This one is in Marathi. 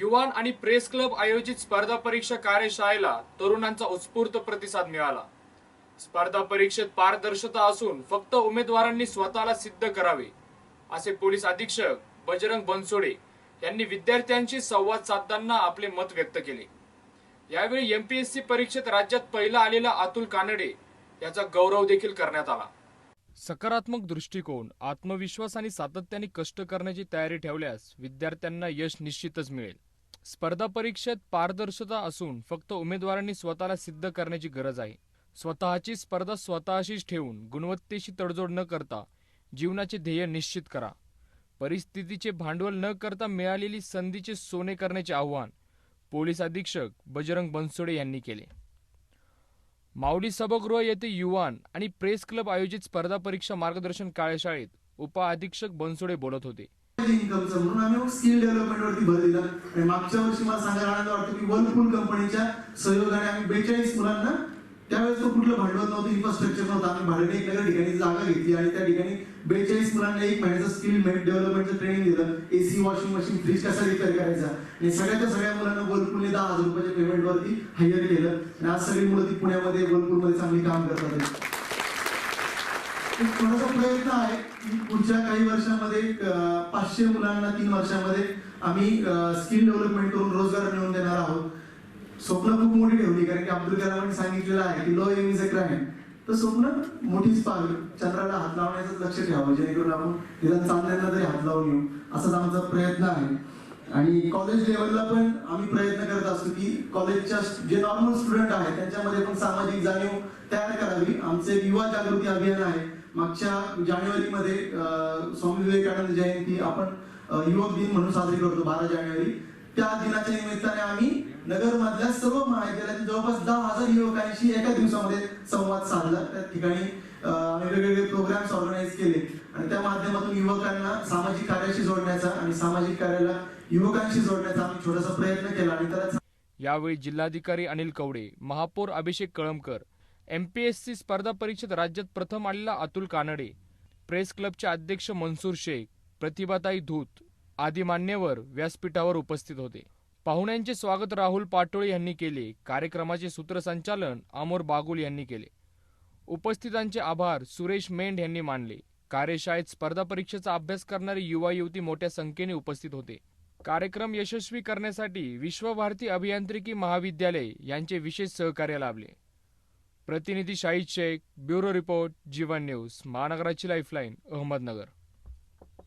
युवान आणि प्रेस क्लब आयोजित स्पर्धा परीक्षा कार्यशाळेला तरुणांचा उत्स्फूर्त प्रतिसाद मिळाला. स्पर्धा परीक्षेत पारदर्शता असून फक्त उमेदवारांनी स्वतःला सिद्ध करावे असे पोलीस अधीक्षक बजरंग बनसोडे यांनी विद्यार्थ्यांशी संवाद साधताना आपले मत व्यक्त केले. यावेळी एमपीएससी परीक्षेत राज्यात पहिला आलेला अतुल कानडे याचा गौरव देखील करण्यात आला. सकारात्मक दृष्टिकोन आत्मविश्वास आणि सातत्याने कष्ट करण्याची तयारी ठेवल्यास विद्यार्थ्यांना यश निश्चितच मिळेल. स्पर्धा परीक्षेत पारदर्शकता असून फक्त उमेदवारांनी स्वतःला सिद्ध करण्याची गरज आहे. स्वतःची स्पर्धा स्वतःशीच ठेवून गुणवत्तेशी तडजोड न करता जीवनाचे ध्येय निश्चित करा. परिस्थितीचे भांडवल न करता मिळालेली संधीचे सोने करण्याचे आव्हान पोलीस अधीक्षक बजरंग बनसोडे यांनी केले. माऊली सभागृह येथे युवान आणि प्रेस क्लब आयोजित स्पर्धा परीक्षा मार्गदर्शन कार्यशाळेत उपअधीक्षक बनसोडे बोलत होते. म्हणून आम्ही स्किल डेव्हलपमेंटवरती भर दिला. आणि मागच्या वर्षी मला सांगायला आनंद वाटतो की वर्लपूल कंपनीच्या सहयोगाने आम्ही बेचाळीस मुलांना त्यावेळेस तो कुठलं भांडवल नव्हतं इन्फ्रास्ट्रक्चर नव्हतं. आम्ही भाड्याने एक नगर ठिकाणी जागा घेतली आणि त्या ठिकाणी बेचाळीस मुलांना एक महिन्याचं स्किल डेव्हलपमेंटचं ट्रेनिंग दिलं. एसी वॉशिंग मशीन फ्रीज कसा रिपेअर करायचा? आणि सगळ्याच्या सगळ्या मुलांना वर्लपूलने दहा हजार रुपयाच्या पेमेंटवरती हायर केलं. आणि आज सगळी मुलं ती पुण्यामध्ये वर्लपूलमध्ये चांगली काम करतात. थोडासा प्रयत्न आहे की पुढच्या काही वर्षामध्ये पाचशे मुलांना तीन वर्षामध्ये आम्ही स्किल डेव्हलपमेंट करून रोजगार मिळवून देणार आहोत. स्वप्न खूप मोठी ठेवली कारण की अब्दुल कलामांनी सांगितलेलं आहे की low aim is a crime. तर स्वप्न मोठीच पाहावी चंद्राला हात लावण्याचं लक्ष ठेवावं जेणेकरून आपण निदान चांदण्याला तरी हात लावून येऊ असाच आमचा प्रयत्न आहे. आणि कॉलेज लेवलला पण आम्ही प्रयत्न करत असतो की कॉलेजच्या जे नॉर्मल स्टुडंट आहेत त्यांच्यामध्ये पण सामाजिक जाणीव तयार करावी. आमचे युवा जागृती अभियान आहे. मागच्या जानेवारीमध्ये स्वामी विवेकानंद जयंती आपण युवक दिन म्हणून साजरी करतो बारा जानेवारी. त्या दिनाच्या निमित्ताने आम्ही नगर मधल्या सर्व महाविद्यालयातील जवळपास दहा हजार युवकांशी एका दिवसामध्ये संवाद साधला. त्या ठिकाणी वेगवेगळे प्रोग्राम्स ऑर्गनाईज केले. आणि त्या माध्यमातून युवकांना सामाजिक कार्याशी जोडण्याचा आणि सामाजिक कार्याला युवकांशी जोडण्याचा आम्ही छोटासा प्रयत्न केला आणि त्याला यावेळी जिल्हाधिकारी अनिल कवडे महापौर अभिषेक कळमकर एमपीएससी स्पर्धा परीक्षेत राज्यात प्रथम आलेला अतुल कानडे प्रेस क्लबचे अध्यक्ष मनसूर शेख प्रतिभाताई धूत आदी मान्यवर व्यासपीठावर उपस्थित होते. पाहुण्यांचे स्वागत राहुल पाटोळे यांनी केले. कार्यक्रमाचे सूत्रसंचालन अमोर बागुल यांनी केले. उपस्थितांचे आभार सुरेश मेंढ यांनी मानले. कार्यशाळेत स्पर्धा परीक्षेचा अभ्यास करणारे युवा युवती मोठ्या संख्येने उपस्थित होते. कार्यक्रम यशस्वी करण्यासाठी विश्वभारती अभियांत्रिकी महाविद्यालय यांचे विशेष सहकार्य लाभले. प्रतिनिधी Shahid Shaikh bureau report Jeevan news महानगराची lifeline Ahmednagar.